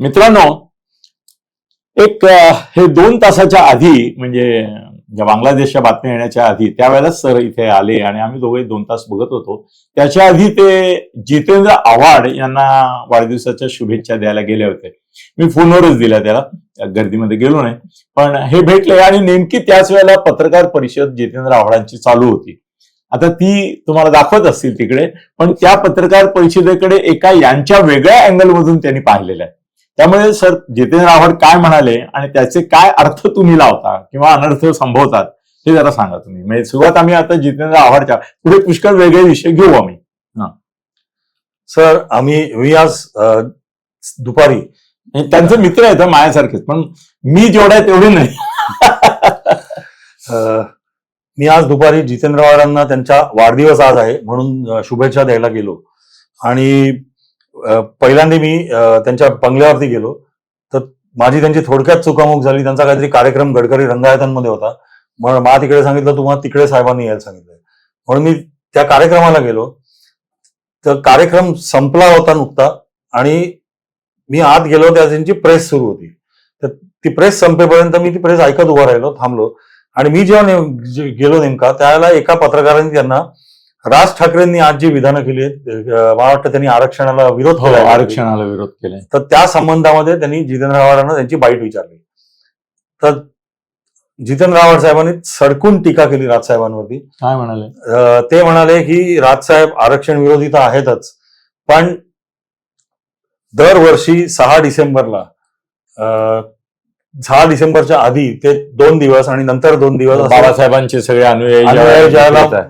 मित्रांनो एक हे दोन तासाच्या आधी म्हणजे ज्या बांगलादेशच्या बातम्या येण्याच्या आधी त्यावेळेलाच सर इथे आले आणि आम्ही दोघे दोन तास बघत होतो. त्याच्या आधी ते जितेंद्र आव्हाड यांना वाढदिवसाच्या शुभेच्छा द्यायला गेले होते. मी फोनवरच दिल्या त्याला गर्दीमध्ये गेलो नाही. पण हे भेटले आणि नेमकी त्याच वेळेला पत्रकार परिषद जितेंद्र आव्हाडांची चालू होती. आता ती तुम्हाला दाखवत असतील तिकडे पण त्या पत्रकार परिषदेकडे एका यांच्या वेगळ्या अँगल मधून त्यांनी पाहिलेलं आहे. त्यामुळे सर जितेंद्र आव्हाड काय म्हणाले आणि त्याचे काय अर्थ तुम्ही लावता किंवा अनर्थ संभवतात हे जरा सांगा तुम्ही. म्हणजे सुरुवात आम्ही आता जितेंद्र आव्हाडच्या पुढे पुष्कळ वेगळे विषय घेऊ आम्ही. सर आम्ही मी आज दुपारी त्यांचे मित्र आहेत माझ्यासारखेच पण मी जेवढा आहे तेवढे नाही. मी आज दुपारी जितेंद्र आव्हाडांना त्यांचा वाढदिवस आज आहे म्हणून शुभेच्छा द्यायला गेलो. आणि पहिल्यांदा मी त्यांच्या बंगल्यावरती गेलो. तर माझी त्यांची थोडक्यात चुकामुक झाली. त्यांचा काहीतरी कार्यक्रम गडकरी रंगायतांमध्ये होता. म्हणून मला तिकडे सांगितलं तुम्हाला तिकडे साहेबांनी यायला सांगितलं म्हणून मी त्या कार्यक्रमाला गेलो. तर कार्यक्रम संपला होता नुकता आणि मी आत गेलो. त्या त्यांची प्रेस सुरू होती. तर ती प्रेस संपेपर्यंत मी ती प्रेस ऐकत उभा राहिलो थांबलो. आणि मी जेव्हा नेम- गेलो नेमका त्यावेळेला एका पत्रकारांनी त्यांना राज ठाकरेंनी आज जी विधानं केली आहेत मला वाटतं त्यांनी आरक्षणाला विरोध हो, केला. आरक्षणाला विरोध केलाय. तर त्या संबंधामध्ये त्यांनी जितेंद्र आव्हाडांना त्यांची बाईट विचारली. तर जितेंद्र आव्हाड साहेबांनी सडकून टीका केली राजसाहेबांवरती काय म्हणाले? ते म्हणाले की राजसाहेब आरक्षण विरोधी तर आहेतच पण दरवर्षी सहा डिसेंबरला अं, सहा डिसेंबरच्या आधी ते दोन दिवस आणि नंतर दोन दिवस बाबासाहेबांचे सगळे अनुयायी.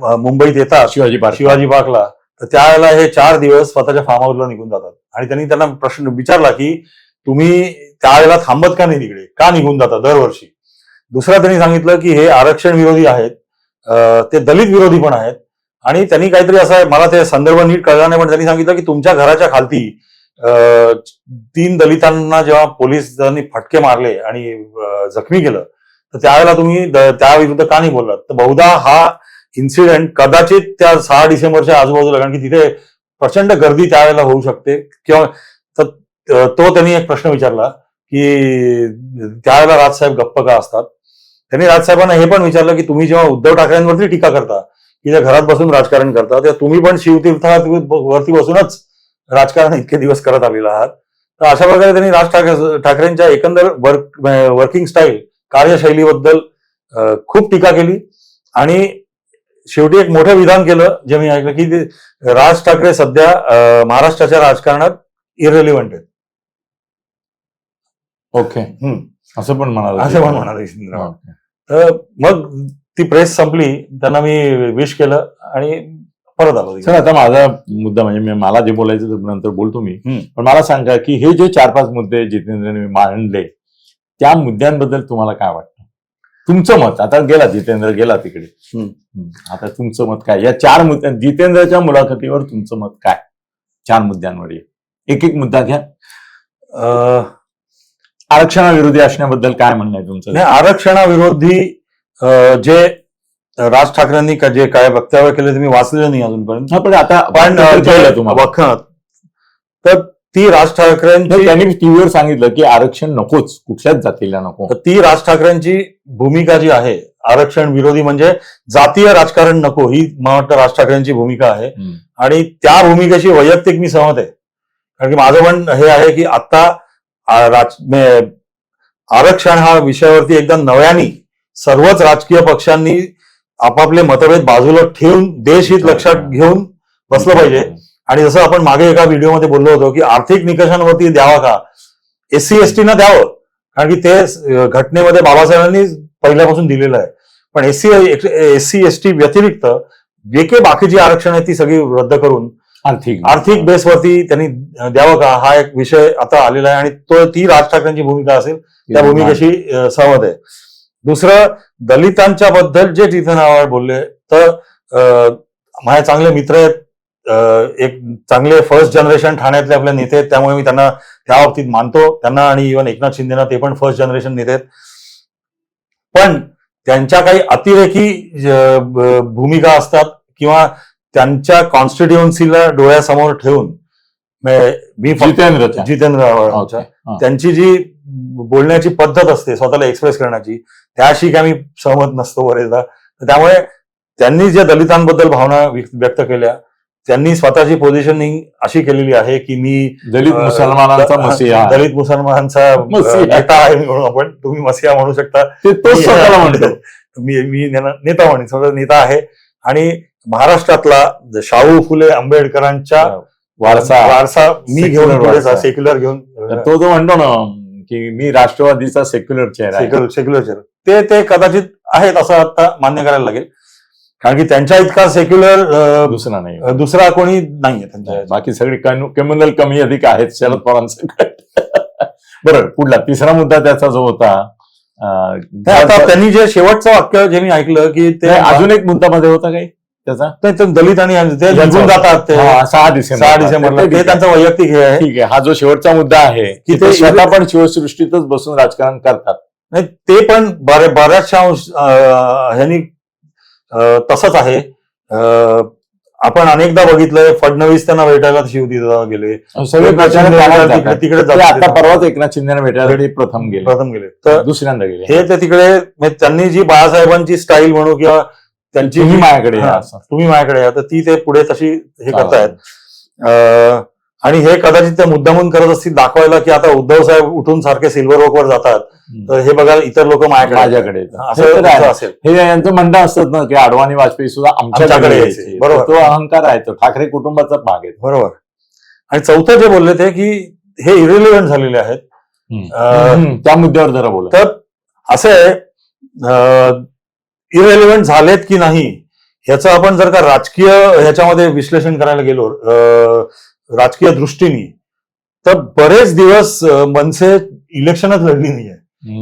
अं, मुंबईत येतात शिवाजी पार्क शिवाजी पार्कला. तर त्यावेळेला हे चार दिवस स्वतःच्या फार्म हाऊसला निघून जातात. आणि त्यांनी त्यांना प्रश्न विचारला की तुम्ही त्यावेळेला थांबत का नाही तिकडे? का निघून जाता दरवर्षी? दुसरं त्यांनी सांगितलं की हे आरक्षण विरोधी आहेत. ते दलित विरोधी पण आहेत. आणि त्यांनी काहीतरी असं मला ते संदर्भ नीट कळला नाही पण त्यांनी सांगितलं की तुमच्या घराच्या खालती तीन दलितांना जेव्हा पोलिसांनी फटके मारले आणि जखमी केलं तर त्यावेळेला तुम्ही त्याविरुद्ध का नाही बोललात? तर बहुधा हा इन्सिडेंट कदाचित त्या सहा डिसेंबरच्या आजूबाजूला कारण की तिथे प्रचंड गर्दी त्यावेळेला होऊ शकते. किंवा तर तो त्यांनी एक प्रश्न विचारला की त्यावेळेला राजसाहेब गप्प का असतात? त्यांनी राजसाहेबांना हे पण विचारलं की तुम्ही जेव्हा उद्धव ठाकरेंवरती टीका करता की त्या घरात बसून राजकारण करता तेव्हा तुम्ही पण शिवतीर्थावरती बसूनच राजकारण इतके दिवस करत आलेला आहात. तर अशा प्रकारे त्यांनी राज ठाकरे ठाकरेंच्या एकंदर वर्क वर्किंग स्टाईल कार्यशैलीबद्दल खूप टीका केली. आणि शेवटी एक मोठं विधान केलं जे मी ऐकलं की राज ठाकरे सध्या महाराष्ट्राच्या राजकारणात इरेलिव्हंट आहेत. ओके. असं पण म्हणाले असं पण म्हणाले. तर मग ती प्रेस संपली त्यांना मी विश केलं. आणि परत आलो सर आता माझा मुद्दा म्हणजे मी- मला जे बोलायचं नंतर बोलतो मी. पण मला सांगा की हे जे चार पाच मुद्दे जितेंद्रने मांडले त्या मुद्द्यांबद्दल तुम्हाला काय वाटतं? तुमचं मत आता गेला जितेंद्र गेला तिकडे. आता तुमचं मत काय? या चार मुद्द्या जितेंद्रच्या मुलाखतीवर तुमचं मत काय? चार मुद्द्यांवर. एक एक मुद्दा घ्या. आरक्षणाविरोधी असण्याबद्दल काय म्हणणं आहे तुमचं? आरक्षणाविरोधी जे राज ठाकरेंनी का- जे काय वक्तव्य केले ते मी वाचलेलं नाही अजूनपर्यंत. पण आता पण वखत तर ती राज ठाकरेंची त्यांनी टीव्हीवर सांगितलं की आरक्षण नकोच कुठल्याच जातीला नको. तर ती राज ठाकरेंची भूमिका जी आहे आरक्षण विरोधी म्हणजे जातीय राजकारण नको ही मला वाटतं राज ठाकरेंची भूमिका आहे. आणि त्या भूमिकेशी वैयक्तिक मी सहमत आहे. कारण की माझं पण हे आहे की आता आरक्षण हा विषयावरती एकदा नव्याने सर्वच राजकीय पक्षांनी आपापले मतभेद बाजूला ठेवून देशहित लक्षात घेऊन बसलं पाहिजे. आणि जसं आपण मागे एका व्हिडिओमध्ये बोललो होतो की आर्थिक निकषांवरती द्यावा का? एस सी एस टीनं द्यावं. कारण की ते घटनेमध्ये बाबासाहेबांनी पहिल्यापासून दिलेलं आहे. पण S C S C S T व्यतिरिक्त जे काही बाकीची आरक्षण आहे ती सगळी रद्द करून आर्थिक. आर्थिक बेसवरती त्यांनी द्यावं का? हा एक विषय आता आलेला आहे आणि तो ती राज ठाकरेंची भूमिका असेल त्या भूमिकेशी सहमत आहे. दुसरं दलितांच्या बद्दल जे जितेंद्र आव्हाड बोलले तर अं, माझे चांगले मित्र आहेत एक चांगले फर्स्ट जनरेशन ठाण्यातले आपले नेते आहेत त्यामुळे मी त्यांना त्या बाबतीत मानतो त्यांना आणि इव्हन एकनाथ शिंदेना ते पण फर्स्ट जनरेशन नेते आहेत पण त्यांच्या काही अतिरेकी भूमिका असतात किंवा त्यांच्या कॉन्स्टिट्युएन्सीला डोळ्यासमोर ठेवून मी जितेंद्र. हा. त्यांची जी बोलण्याची पद्धत असते स्वतःला एक्सप्रेस करण्याची त्याशी काय मी सहमत नसतो बरेचदा. त्यामुळे त्यांनी ज्या दलितांबद्दल भावना व्यक्त केल्या त्यांनी स्वतःची पोझिशनिंग अशी केलेली आहे की मी दलित मुसलमानांचा मसिहा. दलित मुसलमानांचा. नेता आहे म्हणून आपण तुम्ही मसिहा म्हणू शकता. ते तोच मी- स्वतःला म्हणतो. मी नेता म्हणेन स्वतः नेता आहे. आणि महाराष्ट्रातला शाहू फुले आंबेडकरांच्या वारसा. वारसा मी घेऊन. सेक्युलर घेऊन तो जो म्हणतो ना की मी राष्ट्रवादीचा सेक्युलर चेहरा आहे. सेक्युलर सेक्युलर ते ते कदाचित आहेत असं आता मान्य करायला लागेल. कारण की त्यांच्या इतका सेक्युलर दुसरा नाही. दुसरा कोणी नाहीये त्यांच्या बाकी सगळे कम्युनल कमी अधिक आहेत शरद पवारांचं. बरं पुढला तिसरा मुद्दा त्याचा जो होता अं, ते आता त्यांनी जे शेवटचं वाक्य जे मी ऐकलं की ते नाही, अजून एक मुद्दा मध्ये होता काही? त्याचा? ते- ते दलित आणि निघून. जातात ते. हा, सहा डिसेंबर सहा डिसेंबरला. ते त्यांचा वैयक्तिक हे आहे. ठीक आहे. हा जो शेवटचा मुद्दा आहे की ते स्वतः पण शिवसृष्टीतच बसून राजकारण करतात. नाही ते पण बऱ्या- बऱ्याचशा ह्यांनी तसंच आहे. आपण अनेकदा बघितलंय फडणवीस त्यांना भेटायला शिवतीला गेले. सगळे तिकडे-. आता परवाच एकनाथ शिंदेना भेटायला प्रथम गेले. प्रथम गेले. तर दुसऱ्यांदा गेले. हे ते तिकडे म्हणजे त्यांनी जी बाळासाहेबांची स्टाईल म्हणू किंवा त्यांची माझ्याकडे हा, असं. तुम्ही माझ्याकडे या. तर ती ते पुढे तशी हे. करतायत. अं, आणि हे कदाचित ते मुद्दामून करत असतील दाखवायला की आता उद्धव साहेब उठून सारखे सिल्वर वॉकवर जातात. तर हे बघा इतर लोक माझ्याकडे. माझ्याकडे हे आहे. असेल. हे यांचं म्हणणं असतं ना की अडवाणी वाजपेयी सुद्धा आमच्याकडे यायचे. बरोबर. तो अहंकार आहे तो ठाकरे कुटुंबाचा भाग आहे. बरोबर. आणि चौथं जे बोलले ते की हे इरिलिव्हंट झालेले आहेत. त्या मुद्द्यावर जरा बोला. तर असे इरेलिव्हंट झालेत की नाही ह्याचं आपण जर का राजकीय ह्याच्यामध्ये विश्लेषण करायला गेलो राजकीय दृष्टीने तर बरेच दिवस मनसे इलेक्शनच लढली नाहीये.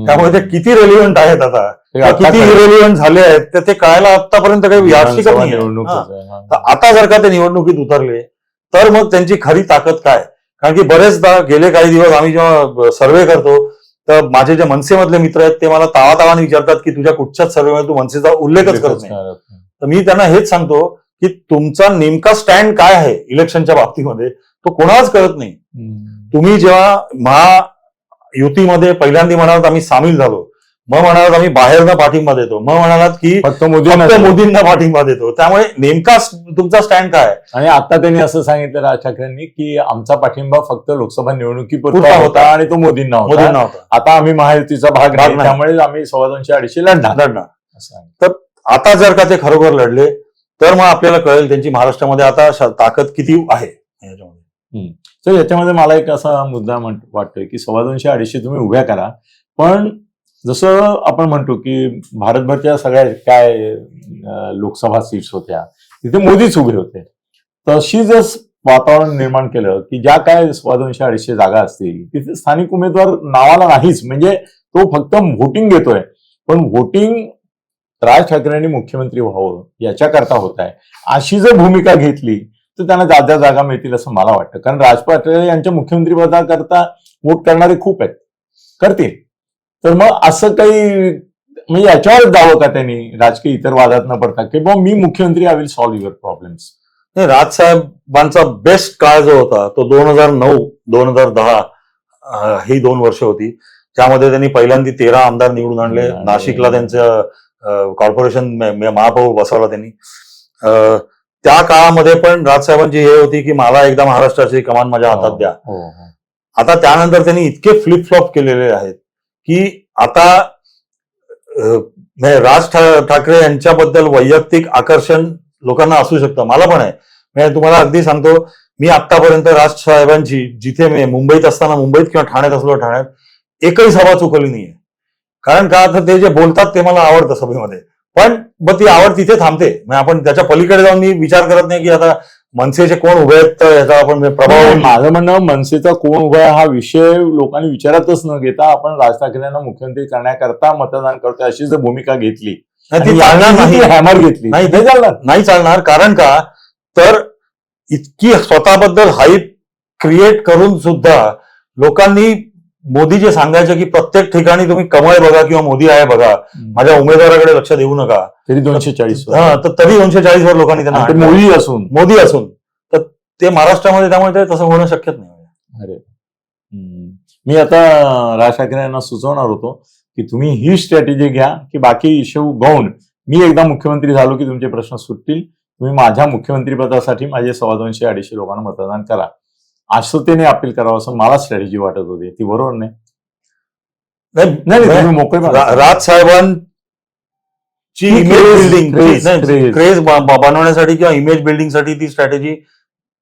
त्यामुळे ते किती रेलिव्हंट आहेत आता किती इरेलिव्हंट झाले आहेत तर ते कळायला आतापर्यंत काही हा. आहे. तर आता जर का ते निवडणुकीत उतरले तर मग त्यांची खरी ताकद काय कारण की बरेचदा गेले काही दिवस आम्ही जेव्हा सर्वे करतो तर माझे जे मनसेमधले मित्र आहेत ते मला तावा तावाने विचारतात की तुझ्या कुठच्याच सर्वेमध्ये तू मनसेचा उल्लेखच करत नाही. तर मी त्यांना हेच सांगतो की तुमचा नेमका स्टँड काय आहे इलेक्शनच्या बाबतीमध्ये तो कोणालाच कळत नाही. तुम्ही जेव्हा महायुतीमध्ये पहिल्यांदा म्हणालात आम्ही सामील झालो मग म्हणालात आम्ही बाहेरनं पाठिंबा देतो. मग म्हणालात की फक्त मोदी फक्त मोदींना पाठिंबा देतो. त्यामुळे नेमका तुमचा स्टँड काय? आणि आता त्यांनी असं सांगितलं राज ठाकरेंनी की आमचा पाठिंबा फक्त लोकसभा निवडणुकीपुरता पुरता होता. आणि तो मोदींना होता. मोदींना होता. आता आम्ही महायुतीचा भाग नाही. त्यामुळे आम्ही सव्वा दोनशे अडीचशे लढणार. लढणार. सांगितलं. आता जर का ते खरोखर लढले तर मग आपल्याला कळेल त्यांची महाराष्ट्रामध्ये आता ताकद किती आहे याच्यामध्ये. तर याच्यामध्ये मला एक असा मुद्दा वाटतोय की सव्वा दोनशे अडीचशे तुम्ही उभ्या करा. पण जसं आपण म्हणतो की भारतभरच्या सगळ्या काय लोकसभा सीट्स होत्या तिथे मोदीच उभे होते. तशी जर वातावरण निर्माण केलं की ज्या काय सव्वा दोनशे अडीचशे जागा असतील तिथे स्थानिक उमेदवार नावाला नाहीच म्हणजे तो फक्त व्होटिंग घेतोय. पण व्होटिंग राज ठाकरेंनी मुख्यमंत्री व्हावं याच्याकरता होत आहे अशी जर भूमिका घेतली तर त्यांना जाद्या जागा मिळतील असं मला वाटतं. कारण राज ठाकरे यांच्या मुख्यमंत्री पदाकरता वोट करणारे खूप आहेत. करतील. तर मग असं काही म्हणजे याच्यावर जावं का त्यांनी राजकीय इतर वादात न पडता? की बुवा मी मुख्यमंत्री I will solve your problems नाही, राजसाहेबांचा बेस्ट काळ जो होता तो दोन हजार नऊ दोन हजार दहा ही दोन वर्ष होती. त्यामध्ये त्यांनी पहिल्यांदा तेरा आमदार निवडून आणले. आणि- नाशिकला त्यांचं कॉर्पोरेशन महापौर बसवला त्यांनी. त्या काळामध्ये पण राजसाहेबांची हे होती की मला एकदा महाराष्ट्राची कमान माझ्या हातात द्या. हो हो. आता त्यानंतर त्यांनी इतके फ्लिप फ्लॉप केलेले आहेत. की आता म्हणजे राज ठाकरे यांच्याबद्दल वैयक्तिक आकर्षण लोकांना असू शकतं. मला पण आहे. म्हणजे तुम्हाला अगदी सांगतो मी आतापर्यंत राज साहेबांची जिथे मी मुंबईत असताना मुंबईत किंवा ठाण्यात असलो ठाण्यात एकही सभा चुकली नाहीये. कारण का तर ते जे बोलतात ते मला आवडतं सभेमध्ये. पण मग ती आवड तिथे थांबते. आपण त्याच्या पलीकडे जाऊन मी विचार करत नाही की आता मनसेचे कोण उभे आहेत तर ह्याचा आपण प्रभाव माझं म्हणणं मनसेचा कोण उभा आहे हा विषय लोकांनी विचारतच न घेता आपण राज ठाकरेंना मुख्यमंत्री करण्याकरता मतदान करतोय अशी जर भूमिका घेतली नाही, ती चालणार नाही. हॅमर घेतली नाही, ते चालणार. नाही चालणार. कारण का? तर इतकी स्वतःबद्दल हाईप क्रिएट करून सुद्धा लोकांनी मोदी जे सांगायचे की प्रत्येक ठिकाणी तुम्ही कमळ बघा किंवा मोदी आहे बघा. माझ्या उमेदवाराकडे लक्ष देऊ नका. तरी दोनशे चाळीस हा तर तरी दोनशे चाळीस वर लोकांनी त्यांना. मोदी असून. मोदी असून. तर ते महाराष्ट्रामध्ये त्यामुळे ते तसं होणं शक्यच नाही. अरे. मी आता राज ठाकरे यांना सुचवणार होतो की तुम्ही ही स्ट्रॅटेजी घ्या की बाकी इश्यू गौण. मी एकदा मुख्यमंत्री झालो की तुमचे प्रश्न सुटतील. तुम्ही माझ्या मुख्यमंत्रीपदासाठी माझे सव्वा दोनशे अडीचशे लोकांना मतदान करा. आश्रतेने अपील करावं असं मला स्ट्रॅटेजी वाटत होती. ती बरोबर नाही? नाही, मोकळे. राज साहेबांची इमेज बिल्डिंग. क्रेज बनवण्यासाठी किंवा इमेज बिल्डिंगसाठी ती स्ट्रॅटेजी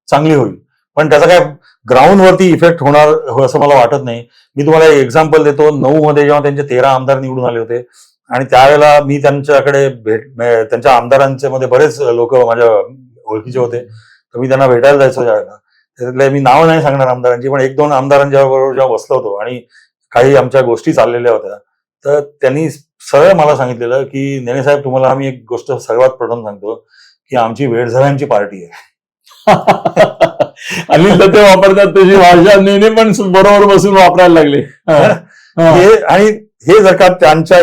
चांगली होईल. पण त्याचा काय ग्राउंड वरती इफेक्ट होणार हो- असं मला वाटत नाही. मी तुम्हाला एक एक्झाम्पल देतो. नऊ मध्ये जेव्हा त्यांचे तेरा आमदार निवडून आले होते आणि त्यावेळेला मी त्यांच्याकडे भेट त्यांच्या आमदारांच्या मध्ये बरेच लोक माझ्या ओळखीचे होते. तर मी त्यांना भेटायला जायचो ज्यावेळेला त्याच्यातले मी नाव नाही सांगणार आमदारांची पण एक दोन आमदारांच्या बरोबर जेव्हा बसलो होतो आणि काही आमच्या गोष्टी चाललेल्या होत्या तर त्यांनी सरळ मला सांगितलेलं की नेने साहेब तुम्हाला आम्ही एक गोष्ट सर्वात प्रथम सांगतो की आमची वेळझऱ्यांची पार्टी आहे. आणि तर ते वापरतात तशी भाषा नेहमी पण बरोबर बसून वापरायला लागले. हा. आणि हे जर का त्यांच्या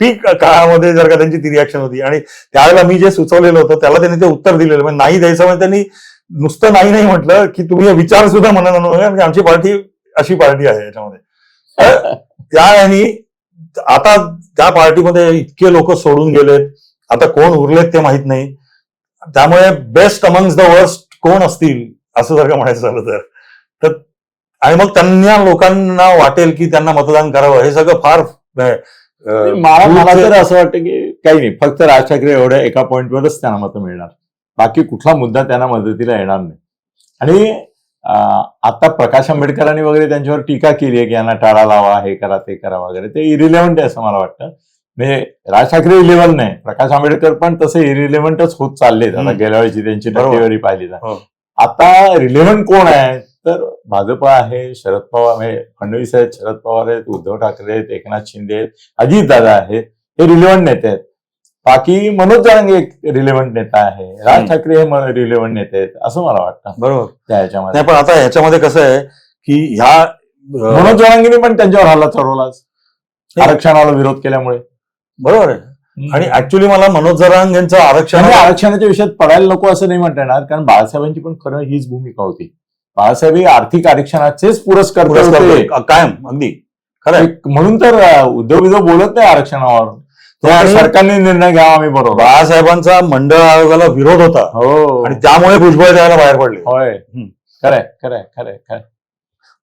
पीक काळामध्ये जर का त्यांची ती रिॲक्शन होती आणि त्यावेळेला मी जे सुचवलेलं होतं त्याला त्यांनी ते उत्तर दिलेलं म्हणजे नाही द्यायचं म्हणजे त्यांनी नुसतं नाही नाही म्हटलं की तुम्ही विचार सुद्धा म्हणत म्हणजे आमची पार्टी अशी पार्टी आहे याच्यामध्ये. त्या आणि आता त्या पार्टीमध्ये इतके लोक सोडून गेलेत आता कोण उरलेत ते माहीत नाही. त्यामुळे बेस्ट अमंग्स द वर्स्ट कोण असतील असं जर का म्हणायचं झालं तर. तर आणि मग त्यांना लोकांना वाटेल की त्यांना मतदान करावं हे सगळं फार मला तर असं वाटतं की काही नाही फक्त राज ठाकरे एवढ्या एका पॉइंटवरच त्यांना मतं मिळणार. बाकी कुठला मुद्दा त्यांना मदतीला येणार नाही. आणि आता प्रकाश आंबेडकरांनी वगैरे त्यांच्यावर टीका केली आहे की यांना टाळा लावा हे करा ते करा वगैरे. ते इरिलेव्हंट आहे असं मला वाटतं. म्हणजे राज ठाकरे इलेव्हन नाही. प्रकाश आंबेडकर पण तसे इरिलेव्हंटच होत चाललेत. आता. गेल्या वेळची त्यांची. टक्केवारी पाहिली तर. हो. आता रिलेव्हंट कोण आहे? तर भाजप आहे शरद पवार म्हणजे फडणवीस आहेत शरद पवार आहेत उद्धव ठाकरे आहेत एकनाथ शिंदे आहेत अजित दादा आहेत. हे रिलेव्हंट नेते आहेत. बाकी मनोज जरांगे एक रिलेव्हंट नेता आहे. राज. ठाकरे हे रिलेव्हंट नेते आहेत असं मला वाटतं. बरोबर. त्या ह्याच्यामध्ये. नाही पण आता ह्याच्यामध्ये कसं आहे की ह्या मनोज जरांगेने पण त्यांच्यावर हल्ला चढवलाच. आरक्षणाला विरोध केल्यामुळे. बरोबर आहे. आणि ऍक्च्युली मला मनोज जरांग यांचं आरक्षण म्हणजे आरक्षणाच्या विषयात पडायला नको असं नाही म्हणता येणार कारण बाळासाहेबांची पण खरं हीच भूमिका होती. बाळासाहेब हे आर्थिक आरक्षणाचेच पुरस्कार. कायम अगदी. खरं म्हणून तर उद्धव विधव बोलत नाही आरक्षणावर. सरकारने निर्णय घ्यावा आम्ही बरोबर. बाळासाहेबांचा मंडळ आयोगाला विरोध होता. हो. आणि त्यामुळे भुजबळ द्यायला बाहेर पडले. होय. खरंय खरंय खरंय खरंय.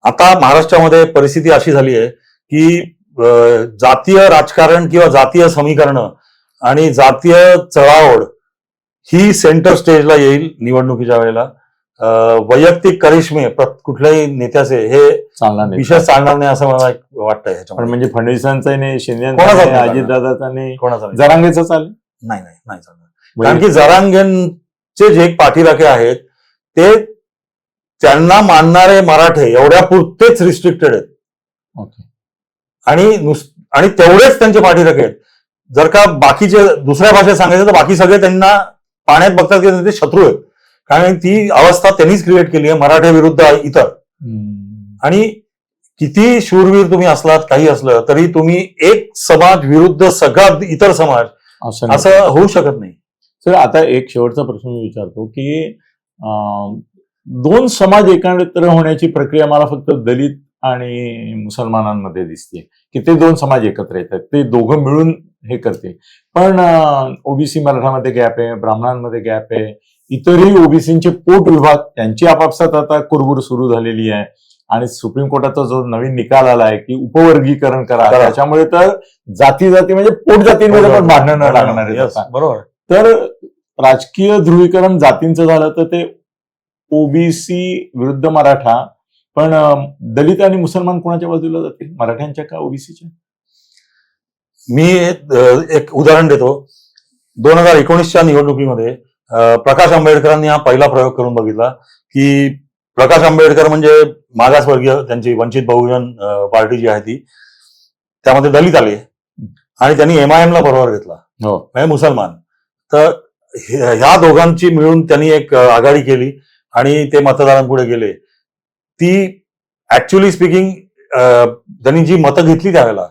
आता महाराष्ट्रामध्ये परिस्थिती अशी झाली आहे की जातीय राजकारण किंवा जातीय समीकरणं आणि जातीय चळाओढ ही सेंटर स्टेजला येईल निवडणुकीच्या वेळेला. वैयक्तिक करिश्मे कुठल्याही नेत्याचे हे चालणार नाही. विषय चालणार नाही असं मला पण ह्याच्यामध्ये. म्हणजे फडणवीसांचा नाही शिंदेचा कोणाचा नाही कोणाचा नाही. जरांगेचा चालेल? नाही नाही नाही चालणार. कारण की जरांगेंचे जे पाठीराखे आहेत ते त्यांना मानणारे मराठे एवढ्या पुरतेच रिस्ट्रिक्टेड आहेत आणि नुस आणि तेवढेच त्यांचे पाठीराखे आहेत. जर का बाकीचे दुसऱ्या भाषेत सांगायचं तर बाकी सगळे त्यांना पाण्यात बघतात की ते शत्रू आहेत. कारण ती अवस्था त्यांनीच क्रिएट केली आहे मराठे विरुद्ध इतर. आणि किती शूरवीर तुम्ही असलात काही असलं तरी तुम्ही एक समाज विरुद्ध सगळा इतर समाज असं होऊ शकत नाही. सर आता एक शेवटचा प्रश्न मी विचारतो की दोन समाज एकत्र होण्याची प्रक्रिया मला फक्त दलित आणि मुसलमानांमध्ये दिसते. की ते दोन समाज एकत्र येतात ते दोघं मिळून हे करते. पण ओबीसी मराठामध्ये गॅप आहे ब्राह्मणांमध्ये गॅप आहे इतरही ओबीसीचे पोट विभाग त्यांची आपापसात आता कुरबुर सुरू झालेली आहे. आणि सुप्रीम कोर्टाचा जो नवीन निकाल आला आहे की उपवर्गीकरण करा. त्याच्यामुळे तर जाती जाती म्हणजे पोट जातींमध्ये पण भांडणं न लागणार आता. बरोबर. तर राजकीय ध्रुवीकरण जातींचं झालं तर ते ओबीसी विरुद्ध मराठा पण दलित आणि मुसलमान कोणाच्या बाजूला जातील? मराठ्यांच्या का ओबीसीच्या? मी एक उदाहरण देतो. दोन हजार एकोणीसच्या निवडणुकीमध्ये प्रकाश आंबेडकरांनी हा पहिला प्रयोग करून बघितला की प्रकाश आंबेडकर म्हणजे मागासवर्गीय त्यांची वंचित बहुजन पार्टी जी आहे ती त्यामध्ये दलित आले. आणि त्यांनी एमआयएम ला बरोबर घेतला. हो. म्हणजे मुसलमान. तर ह्या दोघांची मिळून त्यांनी एक आघाडी केली आणि ते मतदारांपुढे गेले. ती ऍक्च्युली स्पीकिंग त्यांनी जी मतं घेतली त्यावेळेला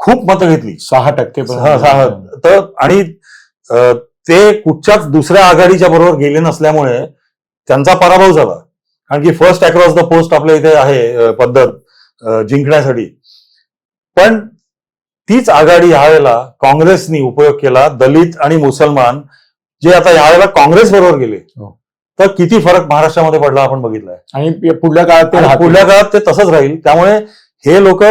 खूप मतं घेतली. सहा टक्के सहा-. तर आणि ते कुठच्याच दुसऱ्या आघाडीच्या बरोबर गेले नसल्यामुळे त्यांचा पराभव झाला. कारण की फर्स्ट अक्रॉस द पोस्ट आपल्या इथे आहे पद्धत जिंकण्यासाठी. पण तीच आघाडी यावेळेला काँग्रेसनी उपयोग केला दलित आणि मुसलमान जे आता यावेळेला काँग्रेस बरोबर गेले. हो. तर किती फरक महाराष्ट्रामध्ये पडला आपण बघितलाय. आणि पुढल्या काळात ते. पुढल्या काळात ते तसंच राहील. त्यामुळे हे लोक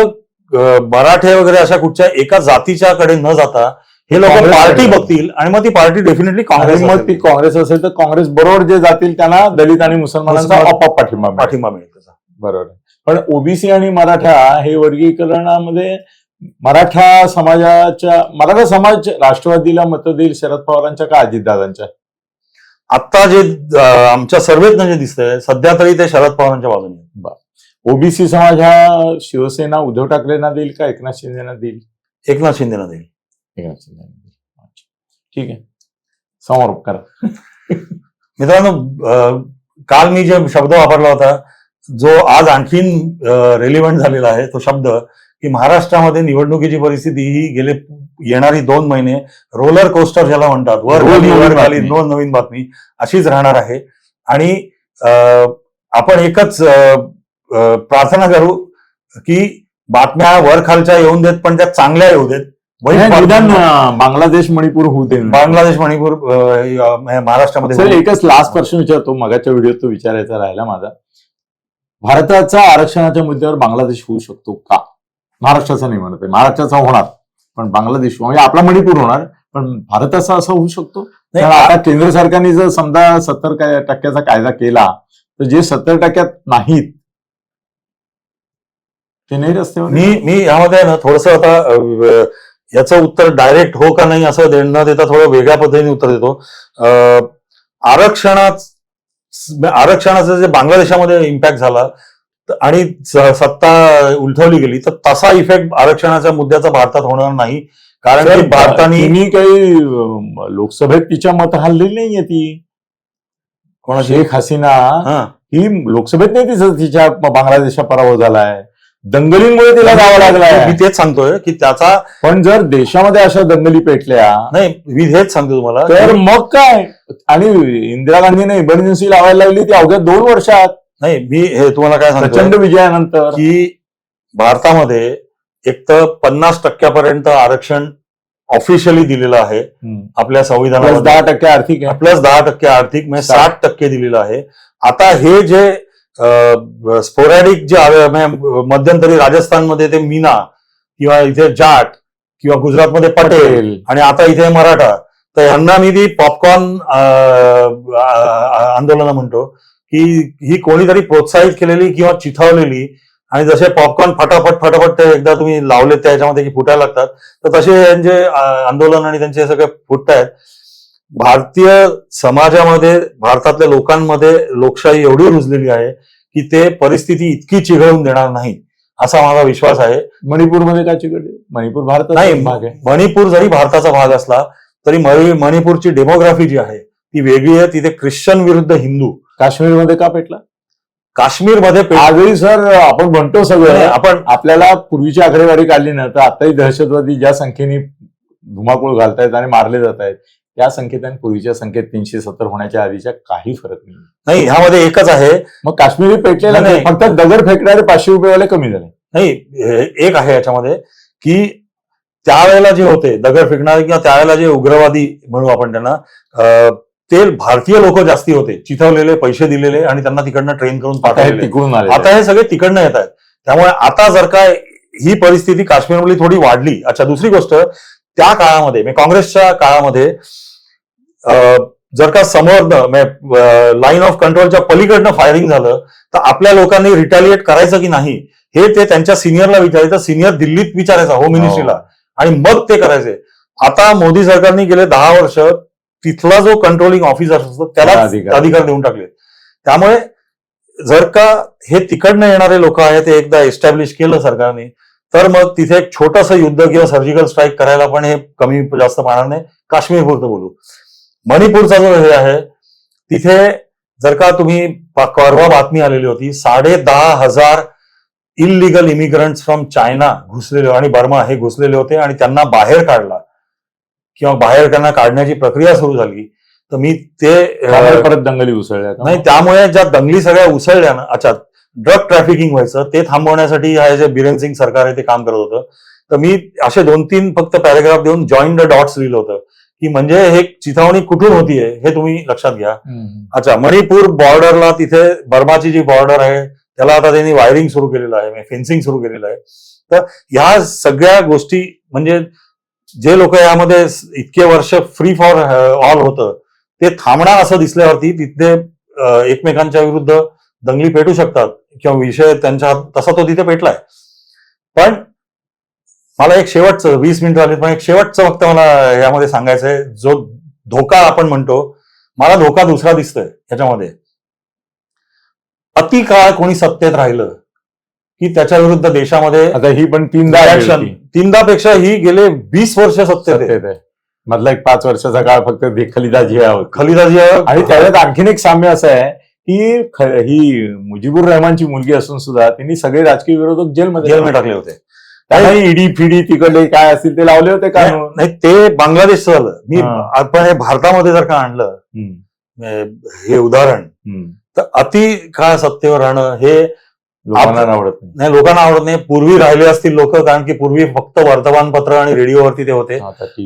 मराठे वगैरे अशा कुठच्या एका जातीच्या कडे न जाता हे लोक पार्टी. बघतील आणि मग ती पार्टी डेफिनेटली काँग्रेस मग ती काँग्रेस असेल तर काँग्रेस बरोबर जे जातील त्यांना दलित आणि मुसलमानांचा मुसलमान- आपोआप पाठिंबा. पाठिंबा मिळेल त्याचा बरोबर. पण ओबीसी आणि मराठा हे वर्गीकरणामध्ये मराठा समाजाच्या मराठा समाज राष्ट्रवादीला मतं देईल शरद पवारांच्या का अजितदादांच्या आता जे आमच्या सर्वेतनं जे दिसतंय सध्या तरी ते शरद पवारांच्या बाजूने. ओबीसी समाज हा शिवसेना उद्धव ठाकरेंना देईल का एकनाथ शिंदेना देईल एकनाथ शिंदेना देईल अच्छा. ठीक आहे करा मित्रांनो काल मी जे शब्द वापरला होता जो आज आणखीन रेलिव्हंट झालेला आहे तो शब्द की महाराष्ट्रामध्ये निवडणुकीची परिस्थिती ही गेले येणारी दोन महिने रोलर कोस्टर ज्याला म्हणतात वर खाली, वर खाली. दोन नवीन बातमी अशीच राहणार आहे आणि आपण एकच प्रार्थना करू की बातम्या वर खालच्या येऊन देत पण त्या चांगल्या येऊ देत निदान बांगलादेश मणिपूर होऊ दे बांगलादेश मणिपूर महाराष्ट्रामध्ये. एकच लास्ट प्रश्न विचारतो मगाच्या व्हिडिओत तो विचारायचा राहिला माझा. भारताचा आरक्षणाच्या मुद्द्यावर बांगलादेश होऊ शकतो का? महाराष्ट्राचा नाही म्हणत आहे महाराष्ट्राचा होणार पण बांगलादेश म्हणजे आपला मणिपूर होणार पण भारताचा असं होऊ शकतो? आता केंद्र सरकारने जर समजा सत्तर टक्क्याचा कायदा केला तर जे सत्तर टक्क्यात नाहीत ते नाही रस्त्यावर मी मी यामध्ये ना थोडस आता याचं उत्तर डायरेक्ट हो का नाही असं दे- न देता थोडं वेगळ्या पद्धतीने उत्तर देतो. आरक्षणात आरक्षणाचा जे बांगलादेशामध्ये इम्पॅक्ट झाला त- आणि सत्ता उलथवली गेली तर तसा इफेक्ट आरक्षणाच्या मुद्द्याचा भारतात होणार नाही. कारण की भारताने तिने काही लोकसभेत तिच्या मत हल्लेली नाहीये ती. कोणाशी? शेख हसीना हा. ही लोकसभेत नाही तिचं तिच्या बांगलादेशचा पराभव झालाय. दंगलींमुळे तिला जावं लागलाय. मी तेच सांगतोय की त्याचा पण जर देशामध्ये अशा दंगली पेटल्या नाही मी हेच सांगतो तुम्हाला तर मग काय? आणि इंदिरा गांधीने इमर्जन्सी लावायला लागली ती अवघ्या दोन वर्षात. नाही मी हे तुम्हाला काय सांगतो प्रचंड विजयानंतर. की भारतामध्ये एक तर पन्नास टक्क्यापर्यंत आरक्षण ऑफिशियली दिलेलं आहे. आपल्या संविधानात दहा टक्के आर्थिक प्लस दहा टक्के आर्थिक म्हणजे. साठ टक्के दिलेलं आहे. आता हे जे स्पोरॅडिक जे म्हणजे मध्यंतरी राजस्थानमध्ये ते मीना किंवा इथे जाट किंवा गुजरातमध्ये पटेल पटेल आणि आता इथे मराठा. तर ह्यांना मी ती पॉपकॉर्न आंदोलन म्हणतो की ही कोणीतरी प्रोत्साहित केलेली किंवा चिथावलेली आणि जसे पॉपकॉर्न फटाफट फटाफट ते एकदा तुम्ही लावले त्याच्यामध्ये की फुटायला लागतात तर तसे यांचे आंदोलन आणि त्यांचे सगळे फुटतायत भारतीय समाजामध्ये भारतातल्या लोकांमध्ये लोकशाही एवढी रुजलेली आहे की ते परिस्थिती इतकी चिघळून देणार नाही असा माझा विश्वास आहे. मणिपूरमध्ये काय चिकटली मणिपूर भारताचा नाही भाग आहे. मणिपूर जरी भारताचा भाग असला तरी मणि- मणिपूरची डेमोग्राफी जी आहे ती वेगळी आहे. तिथे ख्रिश्चन विरुद्ध हिंदू. काश्मीरमध्ये का पेटला? काश्मीरमध्ये आजही सर आपण म्हणतो सगळं. आपण आपल्याला पूर्वीची आकडेवारी काढली ना तर आताही दहशतवादी ज्या संख्येने धुमाकूळ घालतायत आणि मारले जात आहेत त्या संख्येत आणि पूर्वीच्या संख्येत तीनशे सत्तर होण्याच्या आधीच्या काही फरक नाही. नाही ह्यामध्ये एकच आहे. मग काश्मीरी पेटलेला नाही. फक्त दगड फेकणारे पाचशे रुपयेवाले कमी झाले. नाही एक आहे याच्यामध्ये की त्यावेळेला जे होते दगड फेकणारे किंवा त्यावेळेला जे उग्रवादी म्हणू आपण त्यांना ते भारतीय लोक जास्ती होते चिथवलेले पैसे दिलेले आणि त्यांना तिकडनं ट्रेन करून आता पाठवलेले. तिकडून आले आता हे सगळे तिकडनं येत आहेत. त्यामुळे आता जर का ही परिस्थिती काश्मीरमधली थोडी वाढली अच्छा दुसरी गोष्ट त्या काळामध्ये म्हणजे काँग्रेसच्या काळामध्ये जर का समोर लाईन ऑफ कंट्रोलच्या पलीकडनं फायरिंग झालं तर आपल्या लोकांनी रिटॅलिएट करायचं की नाही हे ते त्यांच्या सिनियरला विचारायचं. सिनियर दिल्लीत विचारायचा होम मिनिस्ट्रीला आणि मग ते करायचे. आता मोदी सरकारने गेले दहा वर्ष तिथला जो कंट्रोलिंग ऑफिसर असतो त्याला. अधिकार. देऊन टाकले. त्यामुळे जर का हे तिकडनं येणारे लोक आहेत ते एकदा एस्टॅब्लिश केलं सरकारने तर मग तिथे एक छोटंसं युद्ध किंवा सर्जिकल स्ट्राईक करायला पण हे कमी जास्त पाहणार नाही काश्मीर पुरतं बोलू. मणिपूरचा जो हे आहे तिथे जर का तुम्ही परवा बातमी आलेली होती साडे दहा हजार इलिगल इमिग्रंट्स फ्रॉम चायना घुसलेले आणि बर्मा हे घुसलेले होते आणि त्यांना बाहेर काढला. किंवा बाहेर त्यांना काढण्याची प्रक्रिया सुरू झाली. तर मी ते परत दंगली उसळल्या? नाही त्यामुळे ज्या दंगली सगळ्या उसळल्या ना अच्छा ड्रग ट्रॅफिकिंग व्हायचं ते थांबवण्यासाठी हे जे बिरेन सिंग सरकार आहे ते काम करत होतं. तर मी असे दोन तीन फक्त पॅराग्राफ देऊन जॉईन द डॉट्स लिहिलं होतं. की म्हणजे हे चिथावणी कुठून होतीये हे तुम्ही लक्षात घ्या. अच्छा मणिपूर बॉर्डरला तिथे बर्माची जी बॉर्डर आहे त्याला आता त्यांनी वायरिंग सुरू केलेलं आहे फेन्सिंग सुरू केलेलं आहे. तर ह्या सगळ्या गोष्टी म्हणजे जे लोक यामध्ये इतके वर्ष फ्री फॉर ऑल होतं ते थांबणार असं दिसल्यावरती तिथे एकमेकांच्या विरुद्ध दंगली पेटू शकतात किंवा विषय त्यांच्या तसा तो तिथे पेटलाय. पण मला एक शेवटचं वीस मिनिटं आली पण एक शेवटचं फक्त मला यामध्ये सांगायचं आहे जो धोका आपण म्हणतो मला धोका दुसरा दिसतोय ह्याच्यामध्ये अति काळ कोणी सत्तेत राहिलं की त्याच्या विरुद्ध देशामध्ये आता ही पण तीनदा आली होती. तीनदापेक्षा ही गेले वीस वर्ष सत्तेत आहे. आहे. मधला एक पाच वर्षाचा काळ फक्त खलिदा जिया होती खलिदाजी आणि त्याच्यात आणखीन एक साम्य असं आहे की ही मुजीबुर रहमानची मुलगी असून सुद्धा त्यांनी सगळे राजकीय विरोधक जेलमध्ये जेलमध्ये टाकले होते त्यांना ईडी फिडी तिकडले काय असतील ते लावले होते का? नाही ते बांगलादेशचं झालं. मी. आपण हे भारतामध्ये जर का आणलं हे उदाहरण तर अति काळ सत्तेवर राहणं हे लोकांना आवडत नाही. लोकांना आवडत नाही. पूर्वी राहिले असतील लोक कारण की पूर्वी फक्त वर्तमानपत्र आणि रेडिओवरती ते होते.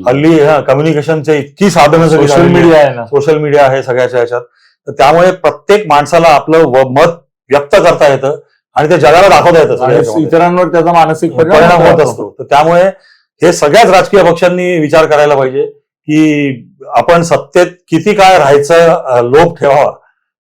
हल्ली कम्युनिकेशनचे इतकी साधनं सोशल. मीडिया आहे ना. सोशल मीडिया आहे सगळ्याच्या ह्याच्यात. तर त्यामुळे प्रत्येक माणसाला आपलं मत व्यक्त करता येतं. आणि ते जगाला दाखवता येतं. इतरांवर त्याचा मानसिक परिणाम होत असतो. तर त्यामुळे हे सगळ्याच राजकीय पक्षांनी विचार करायला पाहिजे की आपण सत्तेत किती काळ राहायचं लोभ ठेवावा.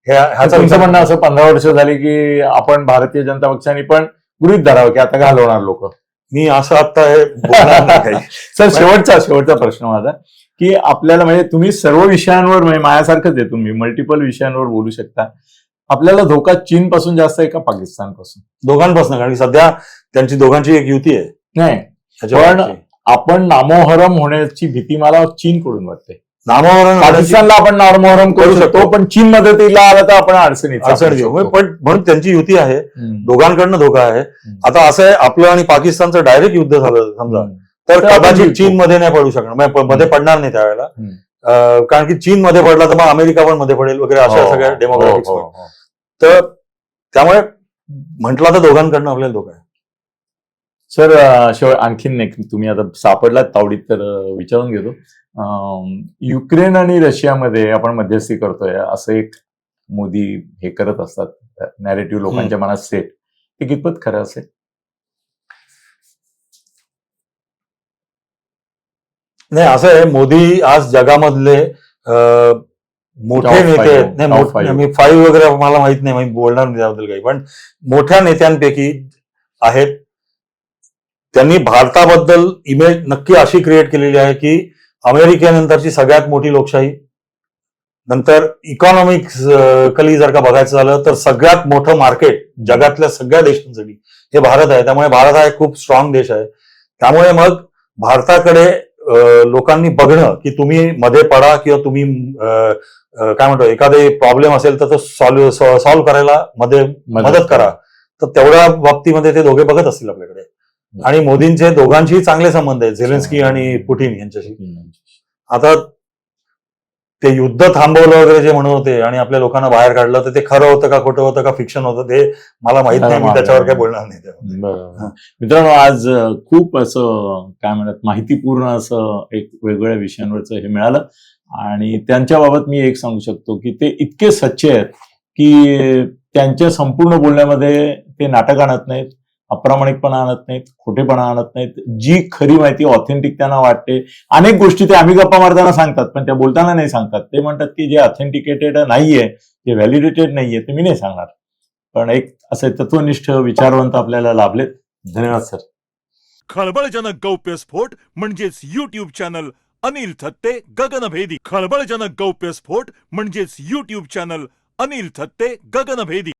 ह्या- ह्याचा तुमचं म्हणणं असं पंधरा वर्ष झाली की आपण भारतीय जनता पक्षाने पण गृहित धरावं की आता घालवणार लोक. मी असं आता हे. सर शेवटचा शेवटचा प्रश्न माझा. की आपल्याला म्हणजे तुम्ही सर्व विषयांवर म्हणजे माझ्यासारखंच आहे तुम्ही. मल्टिपल विषयांवर बोलू शकता. आपल्याला धोका चीन पासून जास्त आहे का पाकिस्तानपासून दोघांपासून कारण की सध्या त्यांची दोघांची एक युती आहे. नाही. ह्याच्यावरची. आपण नामोहरम होण्याची भीती मला चीन कडून वाटते नामावरण पाकिस्तानला आपण नामोहरम करू शकतो. पण चीन मदतीला आला तर आपण अडचणीत अडचण सापडू घेऊ. पण म्हणून त्यांची युती आहे. दोघांकडनं धोका आहे. आता असं आहे आपलं आणि पाकिस्तानचं डायरेक्ट युद्ध झालं समजा. तर कदाचित जिंकू. चीन मध्ये नाही पडू शकणार. मध्ये पडणार नाही त्यावेळेला. कारण की चीन मध्ये पडला तर मग अमेरिका पण मध्ये पडेल वगैरे अशा हो, सगळ्या डेमोक्रॅटिक्स हो, हो. तर त्यामुळे म्हटलं तर दोघांकडनं आपल्याला धोका आहे. सर शेवट आणखीन एक तुम्ही आता सापडलात तावडीत तर विचारून घेतो. युक्रेन आणि रशियामध्ये आपण मध्यस्थी करतोय असं एक मोदी हे करत असतात. नॅरेटिव्ह लोकांच्या मनात सेट ते कितपत खरं असेल? नाही असं आहे मोदी आज जगामधले मोठे नेते आहेत. नाही. मी फाईव्ह वगैरे मला माहीत नाही मी बोलणार नाही त्याबद्दल काही. पण मोठ्या नेत्यांपैकी आहेत. त्यांनी भारताबद्दल इमेज नक्की अशी क्रिएट केलेली आहे की अमेरिकेनंतरची सगळ्यात मोठी लोकशाही. नंतर इकॉनॉमिक कली जर का बघायचं झालं तर सगळ्यात मोठं मार्केट जगातल्या सगळ्या देशांसाठी हे भारत आहे. त्यामुळे भारत हा एक खूप स्ट्रॉंग देश आहे. त्यामुळे मग भारताकडे लोकांनी बघणं की तुम्ही मध्ये पडा किंवा तुम्ही काय म्हणतो एखादे प्रॉब्लेम असेल तर तो सॉल्व्ह सॉल्व्ह करायला मध्ये मदत करा. तर तेवढ्या बाबतीमध्ये ते दोघे बघत असतील आपल्याकडे. आणि मोदींचे दोघांशी चांगले संबंध आहेत झेलेन्स्की आणि पुटिन यांच्याशी. आता ते युद्ध थांबवलं वगैरे जे म्हणत होते आणि आपल्या लोकांना बाहेर काढलं तर ते खरं होतं का खोटं होतं का फिक्शन होतं ते मला माहीत नाही. मी त्याच्यावर काही बोलणार नाही. मित्रांनो आज खूप असं काय म्हणतात माहितीपूर्ण असं एक वेगवेगळ्या विषयांवरचं हे मिळालं. आणि त्यांच्याबाबत मी एक सांगू शकतो की ते इतके सच्चे आहेत की त्यांच्या संपूर्ण बोलण्यामध्ये ते नाटक आणत नाहीत. अप्रामाणिकपणा आणत नाहीत खोटेपणा आणत नाहीत. जी खरी माहिती ऑथेंटिक त्यांना वाटते. अनेक गोष्टी ते आम्ही गप्पा मारताना सांगतात पण त्या बोलताना नाही सांगतात. ते म्हणतात की जे ऑथेंटिकेटेड नाहीये जे व्हॅलिडेटेड नाहीये ते मी नाही सांगणार. पण एक असे तत्वनिष्ठ विचारवंत आपल्याला लाभलेत. धन्यवाद सर. खळबळजनक गौप्यस्फोट म्हणजेच युट्यूब चॅनल अनिल थत्ते गगनभेदी. खळबळजनक गौप्यस्फोट म्हणजेच युट्यूब चॅनल अनिल थत्ते गगनभेदी.